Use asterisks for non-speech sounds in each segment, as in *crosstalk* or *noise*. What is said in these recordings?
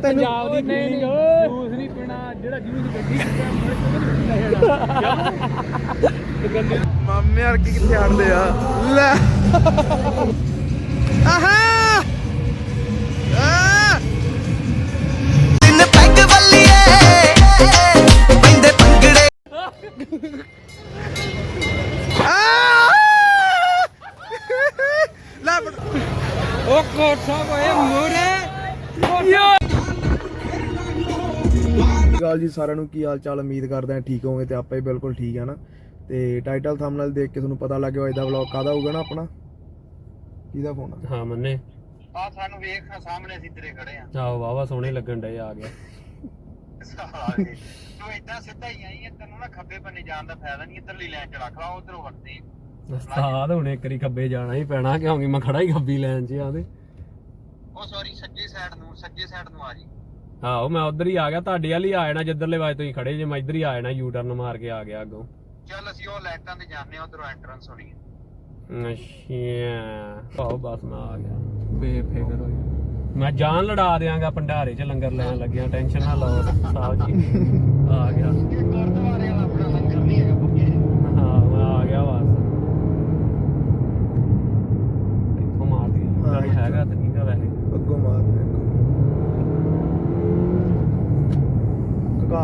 ਤੈਨੂੰ ਪੰਜਾਬ ਦੀ feeling juice ਨਹੀਂ ਪੀਣਾ ਜਿਹੜਾ ਜੂਸ ਗੱਡੀ ਚ *laughs* ਮਾਮੇ ਯਾਰ ਕੀ ਕਿੱਥੇ ਹਟਦੇ ਆ? ਲੈ। ਆਹਾ! ਆ ਤਿੰਨ ਪੈਗ ਬੱਲੀਏ ਪੈਂਦੇ ਪੰਗੜੇ। ਲੈ ਬੜ- ਉਹ ਕੋਠਾ ਓਏ ਮੋਰੇ ਗੱਲ ਜੀ ਸਾਰਿਆਂ ਨੂੰ ਕੀ ਹਾਲ ਚਾਲ? ਉਮੀਦ ਕਰਦੇ ਆ ਠੀਕ ਹੋਵੋਗੇ ਤੇ ਆਪਾਂ ਵੀ ਬਿਲਕੁਲ ਠੀਕ ਆ ਨਾ। ਤੇ ਟਾਈਟਲ ਥੰਬਨੇਲ ਦੇਖ ਕੇ ਤੁਹਾਨੂੰ ਪਤਾ ਲੱਗ ਗਿਆ ਇਹਦਾ ਵਲੌਗ ਕਾਦਾ ਹੋਊਗਾ ਨਾ ਆਪਣਾ? ਕਿਹਦਾ ਫੋਨ ਆ? ਹਾਂ ਮੰਨੇ। ਆ ਸਾਨੂੰ ਵੇਖ ਸਾਹਮਣੇ ਅਸੀਂ ਤੇਰੇ ਖੜੇ ਆ। ਆਹੋ ਵਾਵਾ ਸੋਹਣੇ ਲੱਗਣ ਡਏ ਆ ਗਿਆ। ਤੂੰ ਇਦਾਂ ਸਿੱਧਾ ਹੀ ਆਈ ਹੈ ਤੈਨੂੰ ਨਾ ਖੱਬੇ ਬੰਨੇ ਜਾਣ ਦਾ ਫਾਇਦਾ ਨਹੀਂ ਇੱਧਰਲੀ ਲਾਈਨ ਚ ਰੱਖ ਲਾ ਉਧਰੋਂ ਵਰਤੇ ਉਸਤਾਦ ਹੁਣ ਇੱਕ ਵਾਰੀ ਖੱਬੇ ਜਾਣਾ ਹੀ ਪੈਣਾ ਕਿਉਂਕਿ ਮੈਂ ਖੜਾ ਹੀ ਖੱਬੀ ਲੈਣ 'ਚ ਆਦੇ ਉਹ ਸੌਰੀ ਸੱਜੇ ਸਾਈਡ ਨੂੰ ਸੱਜੇ ਸਾਈਡ ਨੂੰ ਆ ਜੀ। ਆਹੋ ਮੈਂ ਉਧਰ ਹੀ ਆ ਗਿਆ ਤੁਹਾਡੇ ਵਾਲੀ ਆ ਜਾਣਾ ਜਿੱਧਰਲੇ ਵਾਜ ਤੁਸੀਂ ਖੜੇ ਜੇ ਮੈਂ ਇੱਧਰ ਹੀ ਆ ਜਾਣਾ ਯੂ ਟਰਨ ਮਾਰ ਕੇ ਆ ਗਿਆ ਅੱਗੋਂ। ਚੱਲ ਅਸੀਂ ਉਹ ਲਾਈਟਾਂ ਤੇ ਜਾਂਦੇ ਆ ਉਧਰੋਂ ਐਂਟਰੈਂਸ ਹੋਣੀ ਹੈ। ਅੱਛਾ। ਆਹੋ ਬਸ ਮੈਂ ਆ ਗਿਆ। ਬੇਫਿਕਰ ਹੋ ਜਾ ਮੈਂ ਜਾਨ ਲੜਾ ਦਿਆਂਗਾ ਭੰਡਾਰੇ 'ਚ ਲੰਗਰ ਲੈਣ ਲੱਗਿਆ ਟੈਨਸ਼ਨ ਨਾ ਲਓ ਸਾਹਿਬ ਜੀ। ਆ ਗਿਆ। ਇਹ ਗੁਰਦੁਆਰੇ ਵਾਲਾ ਆਪਣਾ ਲੰਗਰ ਨਹੀਂ ਹੈਗਾ ਬੱਗੇ ਹਾਂ ਮੈਂ ਆ ਗਿਆ ਬਸ। ਇੱਥੋਂ ਮਾਰਦੀ ਹਾਂ, ਹਾਂ ਹੈਗਾ ਤਾਂ ਨਹੀਂਗਾ ਵੈਸੇ। ਅੱਗੋਂ ਮਾਰਦੇ ਅੱਗੋਂ।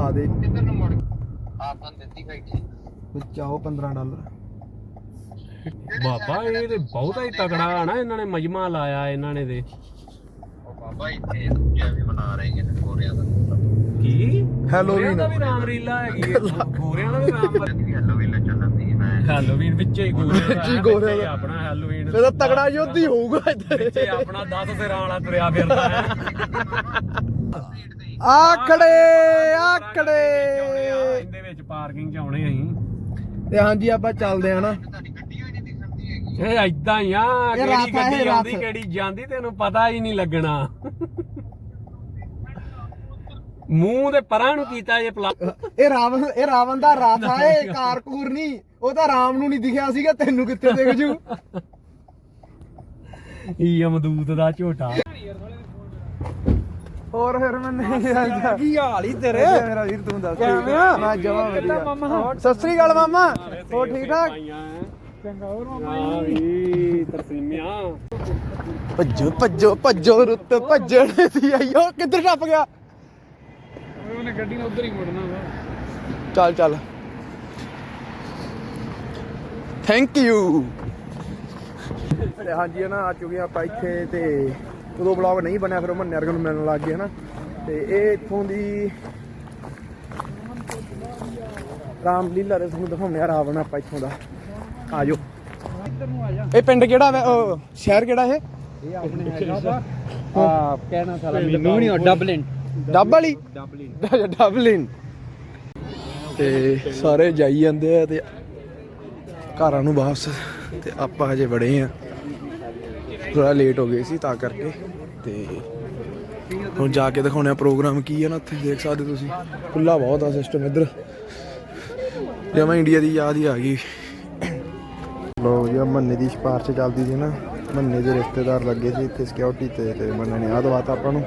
ਕਾ ਦੇ। ਕਿੱਧਰ ਨੂੰ ਮੁੜ ਆਪਾਂ ਦਿੱਤੀ ਬੈਠੀ ਵਿੱਚ ਆਓ 15 ਡਾਲਰ। ਬਾਬਾ ਇਹ ਤੇ ਬਹੁਤਾ ਹੀ ਤਗੜਾ ਆ ਨਾ ਇਹਨਾਂ ਨੇ ਮਜਮਾ ਲਾਇਆ ਇਹਨਾਂ ਨੇ ਤੇ। ਉਹ ਬਾਬਾ ਇੱਥੇ ਦੂਜਾ ਵੀ ਮਨਾ ਰਹੇ ਨੇ ਗੋਰਿਆਂ ਦਾ ਕੀ। ਗੋਰਿਆਂ ਦਾ ਵੀ ਰਾਮਲੀਲਾ ਹੈਗੀ ਹੈ ਗੋਰਿਆਂ ਦਾ ਵੀ ਵੀ ਹੈਲੋਵੀਨ ਚੱਲਣ ਦੀ ਮੈਂ। ਹੈਲੋਵੀਨ ਵਿੱਚ ਹੀ ਗੋਰਿਆਂ ਦਾ ਵਿੱਚ ਹੀ ਹੈ, ਗੋਰਿਆਂ ਦਾ। ਆਪਣਾ ਹੈਲੋਵੀਨ ਫਿਰ ਤਾਂ ਤਗੜਾ ਯੋਧੀ ਹੋਊਗਾ ਇੱਥੇ। ਆਪਣਾ 10 ਸਿਰਾਂ ਵਾਲਾ ਤੁਰਿਆ ਫਿਰਦਾ ਹੈ। *laughs* ਆਕੜੇ ਆਕੜੇ। ਇਹਦੇ ਵਿੱਚ ਪਾਰਕਿੰਗ 'ਚ ਆਉਣੇ ਅਸੀਂ। ਤੇ ਹਾਂਜੀ ਆਪਾਂ ਚੱਲਦੇ ਆ ਨਾ। ਇਹ ਐਦਾਂ ਹੀ ਆ ਇਹ ਕਿਹੜੀ ਰੱਥ ਆ, ਇਹ ਗੱਡੀ ਆਉਂਦੀ। ਕਿਹੜੀ ਜਾਂਦੀ ਤੈਨੂੰ ਪਤਾ ਹੀ ਨਹੀਂ ਲੱਗਣਾ। ਮੂੰਹ ਦੇ ਪਰਾਂ ਨੂੰ ਕੀਤਾ ਇਹ ਪਲਾ ਇਹ ਰਾਵਣ ਇਹ ਰਾਵਣ ਦਾ ਰਾਥ ਆ ਇਹ ਕਾਰਕੂਰ ਨਹੀਂ। ਉਹ ਤਾਂ ਰਾਮ ਨੂੰ ਨਹੀਂ ਦਿਖਿਆ ਸੀਗਾ ਤੈਨੂੰ ਕਿੱਥੇ ਦਿਖ ਜੂ? ਯਮਦੂਤ ਦਾ ਝੋਟਾ। ਹੋਰ ਫਿਰ ਮੈਂ ਨਹੀਂ ਆਂਦਾ ਕੀ ਹਾਲ ਹੀ ਤੇਰੇ? ਮੇਰਾ ਵੀਰ ਤੂੰ ਦੱਸ। ਕਿਵੇਂ ਆ? ਮੈਂ ਜਮਾ ਵਧੀਆ। ਮਾਮਾ? ਸਤਿ ਸ੍ਰੀ ਅਕਾਲ ਮਾਮਾ। ਹੋ ਠੀਕ ਠਾਕ? ਚੰਗਾ ਹੋਰ ਮਾਮਾ ਵੀ ਤਰਸੀਮਿਆ। ਭੱਜੋ ਭੱਜੋ ਭੱਜੋ ਰੁੱਤ ਭੱਜਣ ਦੀ। ਆਈਓ ਕਿੱਧਰ ਟੱਪ ਗਿਆ? ਉਹਨੇ ਗੱਡੀ ਨਾਲ ਉਧਰ ਹੀ ਮੁੜਨਾ ਵਾ। ਚੱਲ ਚੱਲ। ਥੈਂਕ ਯੂ ਹਾਂਜੀ ਹੈ ਨਾ ਆ ਚੁੱਕੇ ਆਪਾਂ ਇੱਥੇ ਤੇ ਉਦੋਂ ਬਲੌਗ ਨਹੀਂ ਬਣਿਆ ਫਿਰ ਉਹ ਮੰਨੇ ਵਰਗੇ ਨੂੰ ਮਿਲਣ ਲੱਗ ਗਏ ਹਨਾ। ਤੇ ਇਹ ਇੱਥੋਂ ਦੀ ਰਾਮਲੀਲਾ ਦੇ ਤੁਹਾਨੂੰ ਦਿਖਾਉਂਦੇ ਆ ਰਾਵਣ ਆਪਾਂ ਇੱਥੋਂ ਦਾ। ਆ ਜਾਓ ਇਹ ਪਿੰਡ ਕਿਹੜਾ ਵਾ? ਉਹ ਸ਼ਹਿਰ ਕਿਹੜਾ ਇਹ? ਇਹ ਆਪਣੇ ਹੈਗਾ ਵਾ। ਆ ਕਹਿਣਾ ਸਾਲਾ ਮੈਨੂੰ ਨਹੀਂ ਡਬਲਿਨ। ਡੱਬ ਵਾਲੀ ਡਬਲਿਨ ਡਬਲਿਨ। ਤੇ ਸਾਰੇ ਜਾਈ ਜਾਂਦੇ ਆ ਤੇ ਘਰਾਂ ਨੂੰ ਵਾਪਸ ਤੇ ਆਪਾਂ ਹਜੇ ਬੜੇ ਆ। ਥੋੜਾ ਲੇਟ ਹੋ ਗਏ ਸੀ ਤਾਂ ਕਰਕੇ ਤੇ ਹੁਣ ਜਾ ਕੇ ਦਿਖਾਉਣੇ ਆ ਪ੍ਰੋਗਰਾਮ ਕੀ ਹੈ ਨਾ ਉੱਥੇ ਦੇਖ ਸਕਦੇ ਤੁਸੀਂ। ਖੁੱਲਾ ਬਹੁਤ ਆ ਸਿਸਟਮ ਇੱਧਰ। ਜਮਾ ਇੰਡੀਆ ਦੀ ਯਾਦ ਹੀ ਆ ਗਈ। ਲੋ ਜੀ ਮੰਨੇ ਦੀ ਸਿਫਾਰਸ਼ ਚੱਲਦੀ ਸੀ ਨਾ। ਮੰਨੇ ਦੇ ਰਿਸ਼ਤੇਦਾਰ ਲੱਗੇ ਸੀ ਇੱਥੇ ਸਿਕਿਉਰਿਟੀ ਤੇ ਤੇ ਮੰਨੇ ਨੇ ਆਹ ਦਵਾਤਾ ਆਪਾਂ ਨੂੰ।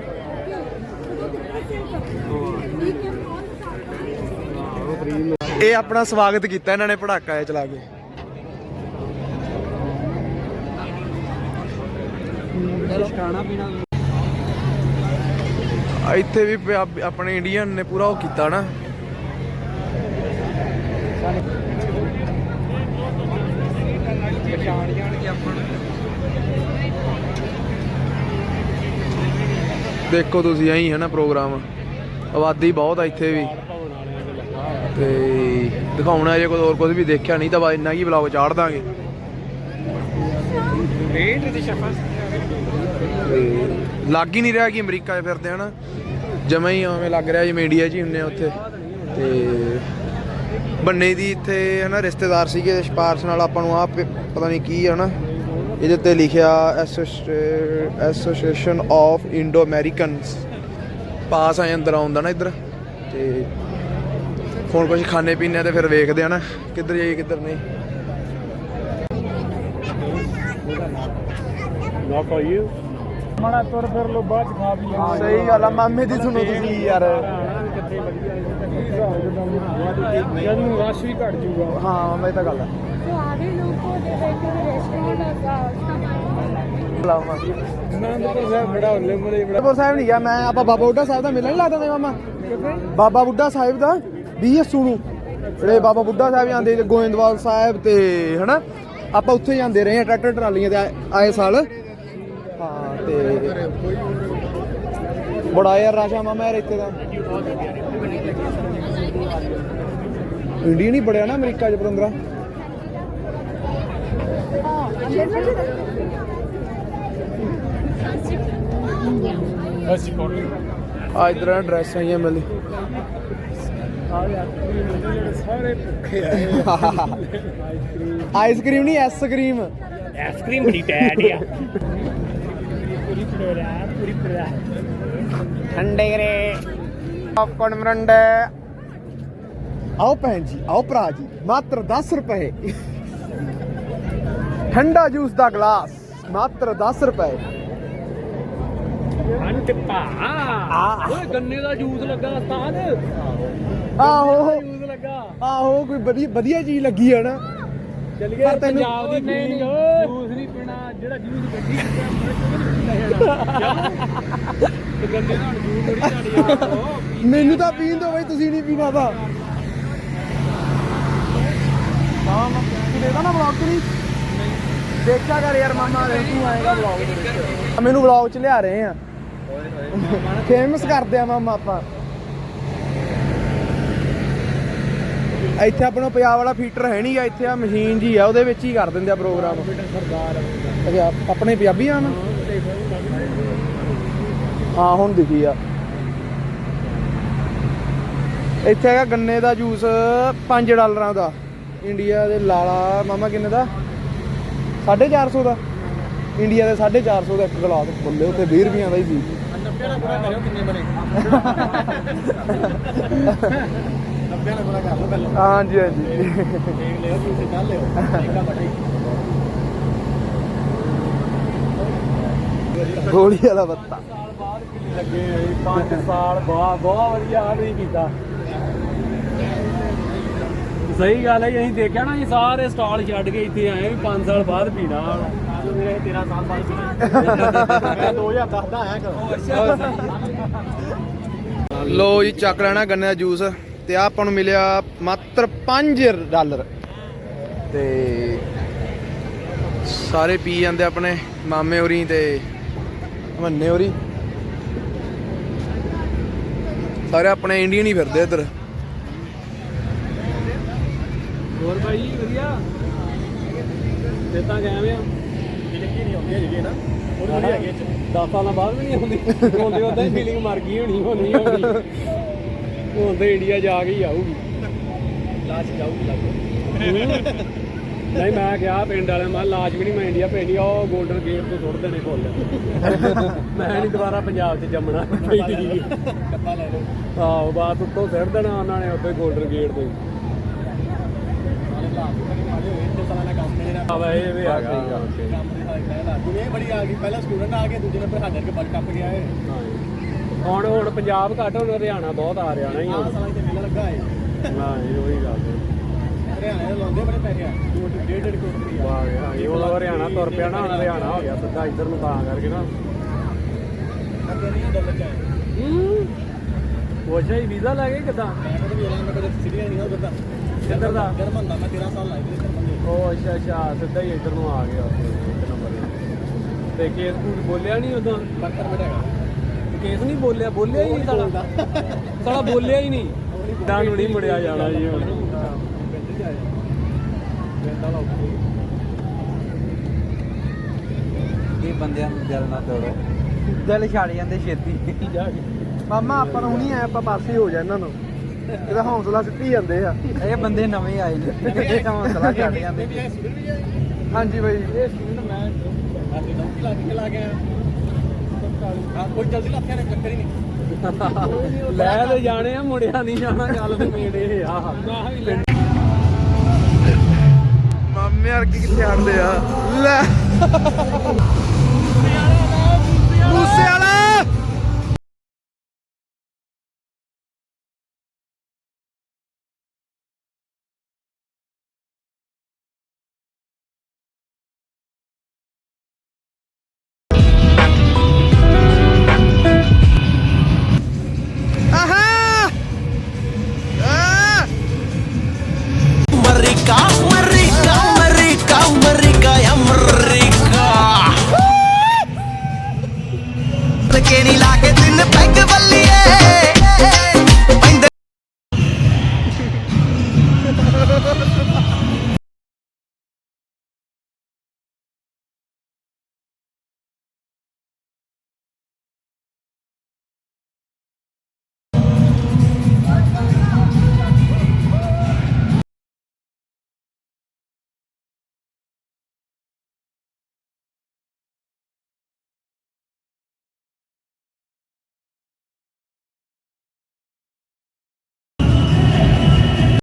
ਇਹ ਆਪਣਾ ਸਵਾਗਤ ਕੀਤਾ ਇਹਨਾਂ ਨੇ ਪੜਾਕਾ ਚਲਾ ਕੇ। ਖਾਣਾ ਪੀਣਾ ਇੱਥੇ ਵੀ ਪੰਜਾਬੀ- ਆਪਣੇ ਇੰਡੀਅਨ ਨੇ ਪੂਰਾ ਉਹ ਕੀਤਾ ਨਾ। ਪਛਾਣ ਜਾਣਗੇ ਆਪਾਂ ਦੇਖੋ ਤੁਸੀਂ ਐਂ ਹੈ ਨਾ ਪ੍ਰੋਗਰਾਮ। ਆਬਾਦੀ ਬਹੁਤ ਆ ਇੱਥੇ ਵੀ। ਤੇ ਦਿਖਾਉਣਾ ਜੇ ਕੋਈ ਹੋਰ ਕੁਝ ਵੀ ਦੇਖਿਆ ਨਹੀਂ ਤਾਂ ਬਾ ਇੰਨਾ ਕੀ ਵਲੌਗ ਚਾੜ ਦਾਂਗੇ। ਰੇਟ ਦੀ ਸ਼ਫਾ। ਤੇ ਲੱਗ ਹੀ ਨਹੀਂ ਰਿਹਾ ਕਿ ਅਮਰੀਕਾ 'ਚ ਫਿਰਦੇ ਹਨਾ। ਜਮਾ ਹੀ ਐਵੇਂ ਲੱਗ ਰਿਹਾ ਜਿਵੇਂ ਇੰਡੀਆ 'ਚ ਹੀ ਹੁੰਨੇ ਆ ਉੱਥੇ। ਤੇ ਬੰਨੇ ਦੀ ਇੱਥੇ ਹਨਾ, ਰਿਸ਼ਤੇਦਾਰ ਸੀਗੇ, ਸਿਫਾਰਸ਼ ਨਾਲ ਆਪਾਂ ਨੂੰ ਆ ਪਤਾ ਨਹੀਂ ਕੀ ਹੈ ਨਾ ਇਹਦੇ ਤੇ ਲਿਖਿਆ ਐਸੋਸੀਏਸ਼ਨ ਆਫ ਇੰਡੋ ਅਮਰੀਕਨਸ ਪਾਸ ਆਏ ਅੰਦਰ ਆਉਂਦਾ ਨਾ ਇੱਧਰ। ਤੇ ਹੁਣ ਕੁਝ ਖਾਣੇ ਪੀਣੇ ਤੇ ਫਿਰ ਵੇਖਦੇ ਆ ਨਾ, ਕਿੱਧਰ ਜਾਈਏ, ਕਿੱਧਰ ਨਹੀਂ। Not for you. ਮਾੜਾ ਤੁਰ ਫਿਰ ਲੋ ਬਾਅਦ ਚ ਖਾ ਵੀ ਲੈਣਾ ਸਹੀ ਗੱਲ ਆ ਮਾਮੇ ਦੀ ਸੁਣੋ ਤੁਸੀਂ ਯਾਰ। ਕਿੱਥੇ ਵਧੀਆ ਜਦ ਨੂੰ ਰਸ਼ ਵੀ ਘਟ ਜੂਗਾ। ਹਾਂ ਮੈਂ ਤਾਂ ਗੱਲ ਆ। ਸਾਰੇ ਲੋਕੋ ਦੇ ਵਿੱਚ ਰੈਸਟੋਰੈਂਟ ਦਾ ਬੁਲਾਵਾ ਅਨੰਦਪੁਰ ਸਾਹਿਬ ਬੜਾ ਹੋਲੇ ਮਲੇ ਅਨੰਦਪੁਰ ਸਾਹਿਬ ਨਹੀਂ ਗਿਆ ਮੈਂ ਆਪਾਂ ਬਾਬਾ ਬੁੱਢਾ ਸਾਹਿਬ ਦਾ ਮੇਲਾ ਨਹੀਂ ਲੱਗਦਾ ਨੇ ਮਾਮਾ। ਬਾਬਾ ਬੁੱਢਾ ਸਾਹਿਬ ਦਾ ਬੀਐਸਯੂ ਨੂੰ ਜਿਹੜੇ ਬਾਬਾ ਬੁੱਢਾ ਸਾਹਿਬ ਜਾਂਦੇ ਤੇ ਗੋਇੰਦਵਾਲ ਸਾਹਿਬ ਤੇ ਹਨਾ? ਆਪਾਂ ਉੱਥੇ ਜਾਂਦੇ ਰਹੇ ਆ ਟਰੈਕਟਰ ਟਰਾਲੀਆਂ ਤੇ ਆਏ- ਸਾਲ। ਤੇ ਬੜਾ ਯਾਰ ਰਾਸ਼ਾ ਮਾਮਾ ਯਾਰ ਇੱਥੇ ਦਾ। ਇੰਡੀਆ ਨਹੀਂ ਬੜਿਆ ਨਾ ਅਮਰੀਕਾ ਚ ਪਤੰਦਰਾ। ਅਸੀਂ ਕੋਲ ਆ ਇਧਰ ਡਰੈਸ ਆਈਆਂ ਮਿਲੇ। ਆਈਸਕ੍ਰੀਮ ਨਹੀਂ ਐਸਕ੍ਰੀਮ ਆਈਸਕ੍ਰੀਮ ਬੜੀ ਟੈਟ ਆ ਪੂਰੀ ਪੜੋਰਾ ਪੂਰੀ ਪੜੋਰਾ ਠੰਡੇ ਕਰੇ ਪੌਪਕਾਰਨ ਮਰੰਡੇ ਆਓ ਭੈਣ ਜੀ ਆਓ ਭਰਾ ਜੀ ਮਾਤਰ 10 ਰੁਪਏ। ਠੰਡਾ ਜੂਸ ਦਾ ਗਲਾਸ ਮਾਤਰ 10 ਰੁਪਏ। ਅੰਟ ਪਾ। ਓਏ ਗੰਨੇ ਦਾ ਜੂਸ ਲੱਗਾ ਉਸਤਾਦ। ਆਹੋ। ਜੂਸ ਲੱਗਾ। ਆਹੋ ਕੋਈ ਵਧੀਆ ਵਧੀਆ ਚੀਜ਼ ਲੱਗੀ ਹੈ ਨਾ। ਚੱਲ ਤੈਨੂੰ- ਪੰਜਾਬ ਦੀ ਫੀਲਿੰਗ ਜੂਸ ਨਹੀਂ ਗੱਡੀ ਤੇ ਦਾ ਥੋੜੀ ਆ। ਮੈਨੂੰ ਤਾਂ ਪੀਣ ਦੋ ਬਈ ਤੁਸੀਂ ਨਹੀਂ ਪੀਣਾ ਤਾਂ। ਹਾਂ ਤੂੰ ਦੇਖਦਾ ਨਾ ਵਲੌਗ ਚ ਨਹੀਂ ਦੇਖਿਆ ਕਰ ਯਾਰ ਮਾਮਾ ਦੇ ਤੂੰ ਆਏਗਾ ਵਲੌਗ ਦੇ ਵਿੱਚ। ਮੈਨੂੰ ਵਲੌਗ ਚ ਲਿਆ ਰਹੇ ਆ। ਫੇਮਸ ਕਰਦੇ ਆ ਮਾਮਾ ਆਪਾਂ। ਇੱਥੇ ਆਪਣਾ ਪੰਜਾਬ ਵਾਲਾ ਫੀਟਰ ਹੈ ਨਹੀਂਗਾ ਇੱਥੇ ਆ ਮਸ਼ੀਨ ਜੀ ਆ ਉਹਦੇ ਵਿੱਚ ਹੀ ਕਰ ਦਿੰਦੇ ਆ ਪ੍ਰੋਗਰਾਮ। ਆਪਣੇ ਪੰਜਾਬੀ ਆ ਨਾ? ਹਾਂ ਹੁਣ ਦਿਖੀ ਆ। ਇੱਥੇ ਹੈਗਾ ਗੰਨੇ ਦਾ ਜੂਸ 5 ਡਾਲਰਾਂ ਦਾ। ਇੰਡੀਆ ਦੇ ਲਾਲਾ ਮਾਮਾ ਕਿੰਨੇ ਦਾ? 450 ਦਾ। ਇੰਡੀਆ ਦੇ 450 ਦਾ ਇੱਕ ਗਲਾਸ ਬੋਲੇ ਉੱਥੇ 20 ਰੁਪਈਆਂ ਦਾ ਹੀ ਸੀ। 90 ਦਾ ਪੂਰਾ ਕਰਿਓ ਕਿੰਨੇ ਬਣੇ। *laughs* 90 ਦਾ ਪੂਰਾ ਕਰ ਲਓ ਪਹਿਲਾਂ ਹਾਂਜੀ ਹਾਂਜੀ। ਦੇਖ ਲਿਓ ਤੁਸੀਂ ਕੱਲ ਲਿਓ ਠੇਕਾ ਬੜਾ ਗੋਲੀ ਵਾਲਾ ਬੱਤਾ ਸਾਲ ਬਾਅਦ ਕਿੰਨੇ ਲੱਗੇ 5 ਸਾਲ ਬਾਅਦ ਬਹੁਤ ਵਧੀਆ ਆ ਨਹੀਂ ਕੀਤਾ ਸਹੀ ਗੱਲ ਹੈ ਜੀ, ਅਸੀਂ ਦੇਖਿਆ ਨਾ ਜੀ ਸਾਰੇ ਸਟਾਲ ਛੱਡ ਕੇ ਇੱਥੇ ਆਏ ਵੀ 5 ਸਾਲ ਬਾਅਦ ਪੀਣਾ। ਮੇਰੇ 13 ਸਾਲ ਬਾਅਦ ਪੀਣਾ ਮੈਂ 2010 ਦਾ ਆਇਆ ਕਰੋ ਲੋ ਜੀ ਚੱਕ ਲੈਣਾ ਗੰਨੇ ਦਾ ਜੂਸ। ਤੇ ਆਪਾਂ ਨੂੰ ਮਿਲਿਆ ਮਾਤਰ 5 ਡਾਲਰ। ਤੇ ਸਾਰੇ ਪੀ ਜਾਂਦੇ ਆਪਣੇ ਮਾਮੇ ਹੋਰੀ ਤੇ ਮੰਨੇ ਹੋਰੀ। ਸਾਰੇ ਆਪਣੇ ਇੰਡੀਅਨ ਹੀ ਫਿਰਦੇ ਇੱਧਰ। ਹੋਰ ਭਾਈ ਵਧੀਆ? ਤੇ ਤਾਂ ਗਏ ਆ ਫਿਲਿੰਗ ਨਹੀਂ ਆਉਂਦੀ ਹੈਗੀ ਨਾ। ਹੋਰ ਵਧੀਆ ਹੈਗੀ 10 ਸਾਲਾਂ ਬਾਅਦ ਵੀ ਨਹੀਂ ਆਉਂਦੀ। ਹੁੰਦੇ ਉਦਾਂ ਹੀ ਫੀਲਿੰਗ ਮਰ ਗਈ ਹੋਣੀ ਹੋਣੀ ਹੋਣੀ। ਹੁਣ ਤੇ ਇੰਡੀਆ ਜਾ ਕੇ ਹੀ ਆਊਗੀ। ਲਾਸ਼ ਜਾਊਗੀ ਲੱਗ ਨਹੀਂ ਮੈਂ ਕਿਹਾ ਪਿੰਡ ਵਾਲਿਆਂ ਮੈਂ ਲਾਸ਼ ਵੀ ਨਹੀਂ ਮੈਂ ਇੰਡੀਆ ਭੇਜਣੀ ਉਹ 골ਡਨ ਗੇਟ ਤੋਂ ਸੁੱਟ ਦੇਣੇ ਫੁੱਲ। ਮੈਂ ਨਹੀਂ ਦੁਬਾਰਾ ਪੰਜਾਬ 'ਚ ਜੰਮਣਾ। ਕੱਪਾ ਲੈ ਲਓ। ਆਹੋ ਬਾਤ ਉੱਤੋਂ ਸਿੱਟ ਦੇਣਾ ਉਹਨਾਂ ਨੇ ਉੱਤੇ 골ਡਨ ਗੇਟ ਤੋਂ ਹੀ ਆਵਾ ਇਹ ਵੀ ਆ। ਗਿਆ ਇਹ ਬੜੀ ਆ ਗਈ ਪਹਿਲਾਂ ਸਟੂਡੈਂਟ ਆ ਕੇ ਦੂਜੇ ਨੰਬਰ ਸਾਡੇ ਕੇ ਬੜ ਟੱਪ ਗਿਆ ਏ ਹੁਣ ਹੁਣ ਪੰਜਾਬ ਘੱਟ ਹੁਣ ਹਰਿਆਣਾ ਬਹੁਤ ਆ ਰਿਹਾ ਨਾ ਹੀ ਹੁਣ ਸਾਲਾਂ ਤੇ ਮੇਲਾ ਲੱਗਾ ਏ ਹਾਂ ਇਹ ਉਹੀ ਗੱਲ ਹੈ ਹਰਿਆਣੇ ਦੇ ਲਾਉਂਦੇ ਬੜੇ ਪੈਸੇ ਆ। ਦੋ ਡੇਢ ਡੇਢ ਕਰੋੜ ਰੁਪਈਆ। ਵਾਹ ਗਿਆ ਇਹ ਹੁਣ ਹਰਿਆਣਾ ਤੁਰ ਪਿਆ ਨਾ ਹੁਣ ਹਰਿਆਣਾ ਹੋ ਗਿਆ ਸਿੱਧਾ ਇੱਧਰ ਨੂੰ ਤਾਂ ਕਰਕੇ ਨਾ। ਅੱਗੇ ਨਹੀਂ ਚ ਆਏ ਹੂੰ। ਹੀ ਵੀਜ਼ਾ ਲੈ ਕਿਦਾਂ? ਮੈਂ ਤਾਂ ਵੀ ਇਹਨਾਂ ਮੈਂ ਕਦੇ ਨਹੀਂ ਉਧਰ ਦਾ ਕਿੱਧਰ ਦਾ? ਜਰਮਨ ਦਾ ਮੈਂ 13 ਸਾਲ ਲਾਏ ਤੇ ਜਰਮਨ ਦੇ। ਉਹ ਅੱਛਾ ਅੱਛਾ ਸਿੱਧਾ ਹੀ ਇੱਧਰ ਨੂੰ ਆ ਗਿਆ ਇੱਕ ਨੰਬਰ ਤੇ। ਕੇਸ ਕੂਸ ਬੋਲਿਆ ਨਹੀਂ ਉਦੋਂ? ਬੜਾ ਹੈਗਾ ਕੇਸ ਨਹੀਂ ਬੋਲਿਆ ਬੋਲਿਆ ਹੀ ਨਹੀਂ ਸਾਲਾ। ਸਾਲਾ ਬੋਲਿਆ ਹੀ ਨਹੀਂ। ਡਾਂ ਨੂੰ ਨਹੀਂ ਮੁੜਿਆ ਜਾਣਾ ਜੀ ਹੁਣ। ਇਹ ਬੰਦਿਆਂ ਨੂੰ ਦਿਲ ਨਾ ਤੋੜੋ। ਦਿਲ ਛੱਡ ਜਾਂਦੇ ਛੇਤੀ। ਮਾਮਾ ਆਪਾਂ ਨੂੰ ਹੁਣੀ ਆਏ ਆਪਾਂ ਪਾਸੇ ਹੋ ਜਾ ਇਹਨਾਂ ਨੂੰ। ਇਹਦਾ ਹੌਸਲਾ ਸਿੱਟੀ ਜਾਂਦੇ ਆ। ਇਹ ਬੰਦੇ ਨਵੇਂ ਆਏ ਨੇ। ਇਹ ਹੌਸਲਾ ਛੱਡ ਜਾਂਦੇ ਹਾਂਜੀ ਬਾਈ। ਇਹ ਸਟੂਡੈਂਟ ਮੈਂ ਆਪਣੇ ਡੌਂਕੀ ਲਾ ਕੇ ਲਾ ਗਿਆ ਕੋਈ ਜਲਦੀ ਲੱਥਿਆ ਨੇ ਚੱਕਰ ਹੀ ਨਹੀਂ। ਲੈ ਤੇ ਜਾਣੇ ਆ ਮੁੜਿਆ ਨਹੀਂ ਜਾਣਾ ਗੱਲ ਤੇ ਮੇੜ ਇਹ ਆ। ਮਾਮੇ ਯਾਰ ਕਿੱਥੇ ਹਟਦੇ ਆ? ਲੈ।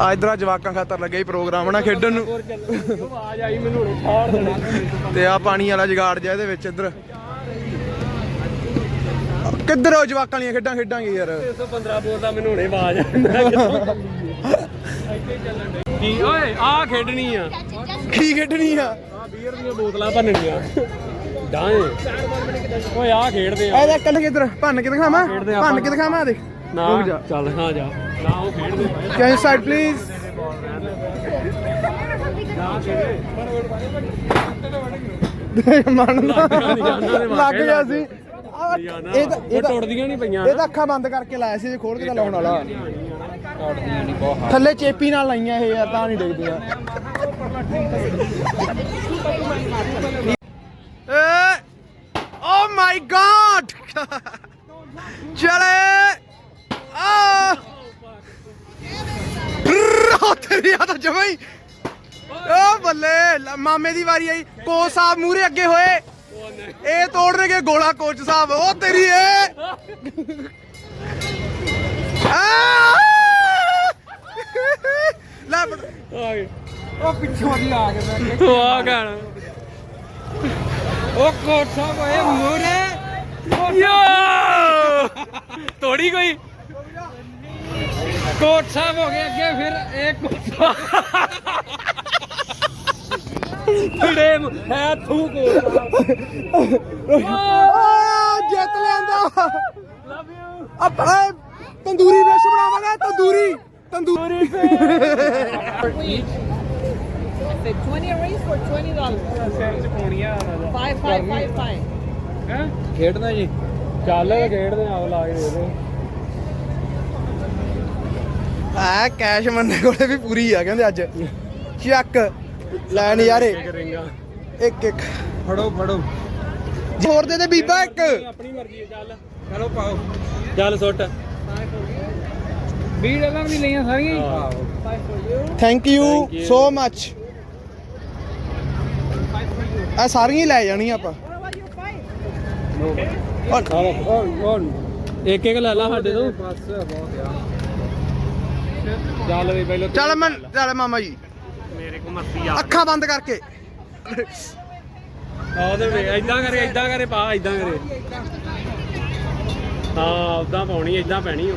ਆ ਇਧਰ ਜਵਾਕਾਂ ਖਾਤਰ ਲੱਗਿਆ ਹੀ ਪ੍ਰੋਗਰਾਮ ਨਾ ਖੇਡਣ ਨੂੰ। ਆਵਾਜ਼ ਆਈ ਮੈਨੂੰ ਦੇਣਾ ਤੇ ਆ ਪਾਣੀ ਵਾਲਾ ਜਗਾੜ ਜਿਹਾ ਇਹਦੇ ਵਿੱਚ ਇੱਧਰ। ਕਿੱਧਰ ਉਹ ਜਵਾਕਾਂ ਵਾਲੀਆਂ ਖੇਡਾਂ ਖੇਡਾਂਗੇ ਯਾਰ? 315 ਬੋਲਦਾ ਮੈਨੂੰ ਹੁਣੇ ਆਵਾਜ਼ ਆਈ ਕੀ ਓਏ ਆ ਖੇਡਣੀ ਆ। ਕੀ ਖੇਡਣੀ ਆ? ਆ ਬੀਅਰ ਦੀਆਂ ਬੋਤਲਾਂ ਭੰਨਣੀਆਂ। ਡਾਏ। ਓਏ ਆ ਖੇਡਦੇ ਆ। ਇਹਦਾ ਕੱਲ ਕਿੱਧਰ ਭੰਨ ਕੇ ਦਿਖਾਵਾਂ? ਭੰਨ। ਕੇ ਦਿਖਾਵਾਂ ਦੇਖ। ਨਾ ਚੱਲ ਹਾਂ ਜਾ। ਪਏ। ਕੈਨ ਸਾਈਡ ਪਲੀਜ਼ ਮਨ ਲੱਗ ਗਿਆ ਸੀ। ਇਹ ਤਾਂ ਇਹ ਟੁੱਟਦੀਆਂ ਨਹੀਂ ਪਈਆਂ। ਇਹ ਤਾਂ ਅੱਖਾਂ ਬੰਦ ਕਰਕੇ ਲਾਇਆ ਸੀ ਜੇ ਖੋਲ ਕੇ ਤਾਂ ਲਾਉਣ ਵਾਲਾ। ਥੱਲੇ ਚੇਪੀ ਨਾਲ ਲਾਈਆਂ ਇਹ ਯਾਰ ਤਾਂ ਨਹੀਂ ਡਿੱਗਦੀਆਂ ਏ ਓ ਮਾਈ ਗॉड ਚਲੇ ਆ ਰੋ ਤੇਰੀ ਆ ਤਾਂ ਜਮਾਂ ਹੀ। ਓ ਬੱਲੇ ਲ- ਮਾਮੇ ਦੀ ਵਾਰੀ ਆਈ। ਕੋਚ ਸਾਹਿਬ ਮੂਰੇ ਅੱਗੇ ਹੋਏ। ਇਹ ਤੋੜਨਗੇ ਗੋਲਾ ਕੋਚ ਸਾਹਿਬ। ਉਹ ਤੇਰੀ ਏ! ਲੈ ਗਏ ਉਹ ਪਿੱਛੋਂ ਦੀ ਆ ਕੇ ਮੈਂ ਆ ਗਾਣ ਉਹ ਸਾਹਿਬ ਓਏ ਮੂਰੇ ਯੋ! ਤੋੜੀ ਕੋਈ? ਕੋਟ ਸਾਹਿਬ ਹੋ ਗਏ ਅੱਗੇ ਫਿਰ ਇਹ ਕੋਟ ਫਿੜੇ ਹੈ ਤੂੰ ਕੋ ਆ ਜਿੱਤ ਲਿਆਂਦਾ। ਲਵ ਯੂ ਆਪਾਂ ਤੰਦੂਰੀ ਵੇਸ਼ ਬਣਾਵਾਂਗੇ tandoori. Tandoori The 20 erase for $20. ਸਿਰ ਚ ਕੋਣੀਆਂ Five, five, five, five. ਹੈ? ਖੇਡਣਾ ਜੀ। ਚੱਲ ਖੇਡਦੇ ਆ ਲਾ ਕੇ ਦੇ ਦੇ ਆ ਕੈਸ਼ ਮੰਨੇ ਕੋਲੇ ਵੀ ਪੂਰੀ ਆ ਕਹਿੰਦੇ ਅੱਜ। ਚੱਕ ਲੈ ਨਜ਼ਾਰੇ ਇੱਕ ਇੱਕ ਇੱਕ ਫੜੋ ਫੜੋ। ਹੋਰ ਦੇ ਦੇ ਬੀਬਾ ਇੱਕ। ਆਪਣੀ ਮਰਜ਼ੀ ਹੈ ਚੱਲ। ਚਲੋ ਪਾਓ। ਚੱਲ ਸੁੱਟ। ਵੀਹ ਡਾਲਰ ਦੀ ਲਈਆਂ ਸਾਰੀਆਂ। Thank you. ਸੋ ਮੱਚ ਆ ਸਾਰੀਆਂ ਹੀ ਲੈ ਜਾਣੀਆਂ ਆਪਾਂ। ਇੱਕ ਇੱਕ ਲੈ ਲਾ ਸਾਡੇ ਤੋਂ। ਬਸ ਬਹੁਤ ਆ ਚੱਲ ਵੀ ਪਹਿਲਾਂ ਚੱਲ ਮੈਂ ਚੱਲ ਮਾਮਾ ਜੀ। ਮੇਰੇ ਕੋ ਮਰਜ਼ੀ ਆ। ਅੱਖਾਂ ਬੰਦ ਕਰਕੇ। ਉਹਦੇ ਵੇ ਇਦਾਂ ਕਰੇ ਇਦਾਂ ਕਰੇ ਪਾ ਇਦਾਂ ਕਰੇ। ਹਾਂ ਉਦਾਂ ਪਾਉਣੀ ਇਦਾਂ ਪੈਣੀ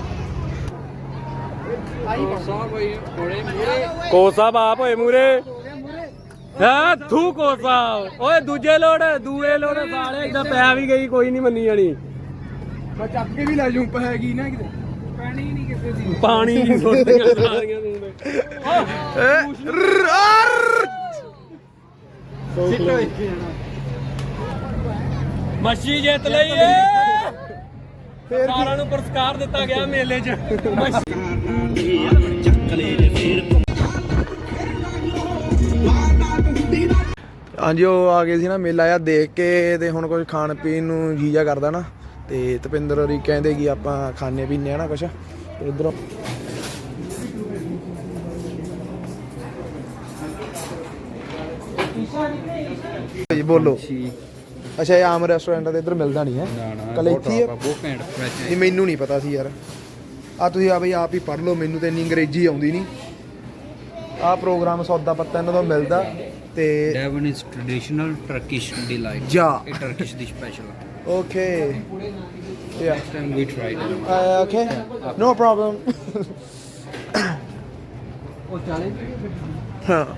ਕੋਚ ਸਾਹਿਬ ਆਪ ਹੋਏ ਮੂਰੇ ਹਾਂ ਤੂੰ ਕੋਚ ਸਾਹਿਬ ਓਏ ਦੂਜੇ ਲੋੜ ਦੂਏ ਲੋੜ ਸਾਲੇ ਇਦਾਂ ਪੈ ਵੀ ਗਈ ਕੋਈ ਨਹੀਂ ਮੰਨੀ ਜਾਣੀ। ਮੈਂ ਚੱਕ ਕੇ ਵੀ ਲੈ ਜੂ ਹੈਗੀ ਨਾ ਕਿਤੇ। ਪੈਣੀ ਨਹੀਂ ਕਿਸੇ ਦੀ। ਪਾਣੀ ਨਹੀਂ *laughs* ਸੁੱਟਦੀਆਂ ਸਾਰੀਆਂ ਤੂੰ ਆਰ। ਸਿੱਟੋ ਇੱਥੇ ਮੱਛੀ ਜਿੱਤ ਲਈ ਏ। ਫੇਰ ਸਾਰਿਆਂ ਨੂੰ ਪੁਰਸਕਾਰ ਦਿੱਤਾ ਗਿਆ ਮੇਲੇ 'ਚ। ਹਾਂਜੀ ਉਹ ਆ ਗਏ ਸੀ ਨਾ ਮੇਲਾ ਆ ਦੇਖ ਕੇ ਤੇ ਹੁਣ ਕੁਝ ਖਾਣ ਪੀਣ ਨੂੰ ਜੀਜਾ ਕਰਦਾ ਨਾ। ਤੇ ਤਪਿੰਦਰ ਹੋਰੀ ਕਹਿੰਦੇ ਕਿ ਆਪਾਂ ਖਾਣੇ ਪੀਣੇ ਆ ਨਾ ਕੁਝ ਤੇ ਇਧਰੋਂ ਜੀ ਬੋਲੋ। ਅੱਛਾ ਇਹ ਆਮ ਰੈਸਟੋਰੈਂਟ ਦੇ ਇੱਧਰ ਮਿਲਦਾ ਨਹੀਂ ਹੈ। ਕੱਲ ਇੱਥੇ ਹੀ? ਬਹੁਤ ਘੈਂਟ ਨਹੀਂ ਮੈਨੂੰ ਨਹੀਂ ਪਤਾ ਸੀ ਯਾਰ। ਆ ਤੁਸੀਂ ਆ ਬਈ ਆਪ ਹੀ ਪੜ੍ਹ ਲਓ ਮੈਨੂੰ ਤੇ ਇੰਨੀ ਅੰਗਰੇਜ਼ੀ ਆਉਂਦੀ ਨਹੀਂ। ਆ ਪ੍ਰੋਗਰਾਮ ਸੌਦਾ ਪੱਤਾ ਇਹਨਾਂ ਤੋਂ ਮਿਲਦਾ ਤੇ is traditional Turkish delight. ਜਾ। ਇਹ Turkish the special Okay. Yeah. Next time we try it. Uh, okay. No problem. Oh, huh.